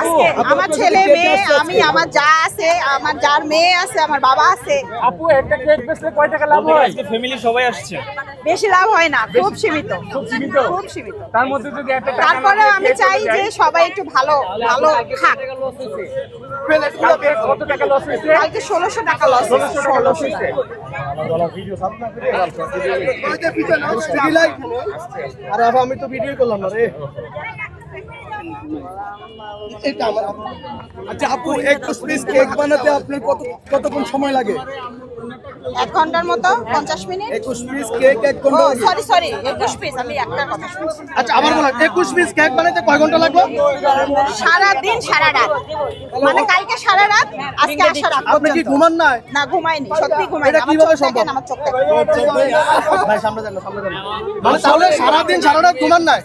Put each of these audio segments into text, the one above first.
আজকে আমার ছেলে মেয়ে আমি আমার যা আছে আমার যার মেয়ে আছে আমার বাবা আছে। আপু একটা কেক বেচলে কয় টাকা লাভ হয়? আজকে ফ্যামিলি সবাই আসছে। বেশি লাভ হয় না খুব সীমিত খুব সীমিত? খুব সীমিত। তার মধ্যে যদি একটা তারপরে আমি চাই যে সবাই একটু ভালো ভালো খাক। কালকে কত টাকা লস হয়েছে? কালকে ষোলোশো টাকা লস ষোলোশো টাকা আরে আমি তো ভিডিও করলাম না রে। এটা আমার আচ্ছা আপু এক পিস কেক বানাতে আপনার কত কতক্ষণ সময় লাগে? এক ঘণ্টার মতো? পঞ্চাশ মিনিট? একুশ পিস কেক এক ঘণ্টা সরি সরি একুশ পিস আমি একটা কথা শুনছি। আচ্ছা আবার বলেন একুশ পিস কেক বানাতে কয় ঘণ্টা লাগবে? সারা দিন সারা রাত মানে কালকে সারা রাত আজকে আসা রাত আপনি কি ঘুমান নাই? না ঘুমাইনি সত্যি ঘুমাইনি। এটা কীভাবে সম্ভব? আমার চোখ ভাই সামনে যান সামনে যান। মানে তাহলে সারাদিন সারা রাত ঘুমান নাই?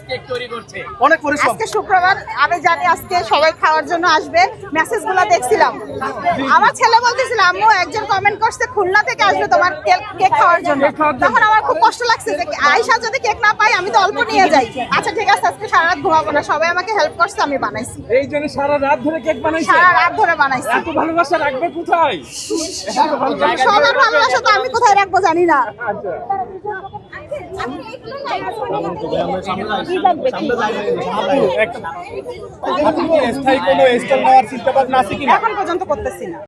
অনেক পরিশ্রম। আজকে শুক্রবার আমি জানি আজকে সবাই খাওয়ার জন্য আসবে। মেসেজগুলো দেখছিলাম। আমার ছেলে বলতেছিল আম্মু একজন কমেন্ট করছে খুলনা থেকে আসবে তোমার কেক কেক খাওয়ার জন্য। তখন আমার খুব কষ্ট লাগছে যে আয়সা যদি কেক না পাই আমি তো অল্প নিয়ে যাই। আচ্ছা ঠিক আছে আজকে সারা রাত ঘুমাবো না। সবাই আমাকে হেল্প করছে আমি বানাইছি। এই জন্য সারা রাত ধরে কেক বানাইছে। সারা রাত ধরে বানাইছি। এত ভালোবাসা রাখবে কোথায়? সবার ভালোবাসা তো আমি কোথায় রাখব জানি না। আচ্ছা। আছে কিনা? এখন পর্যন্ত করতেছি না।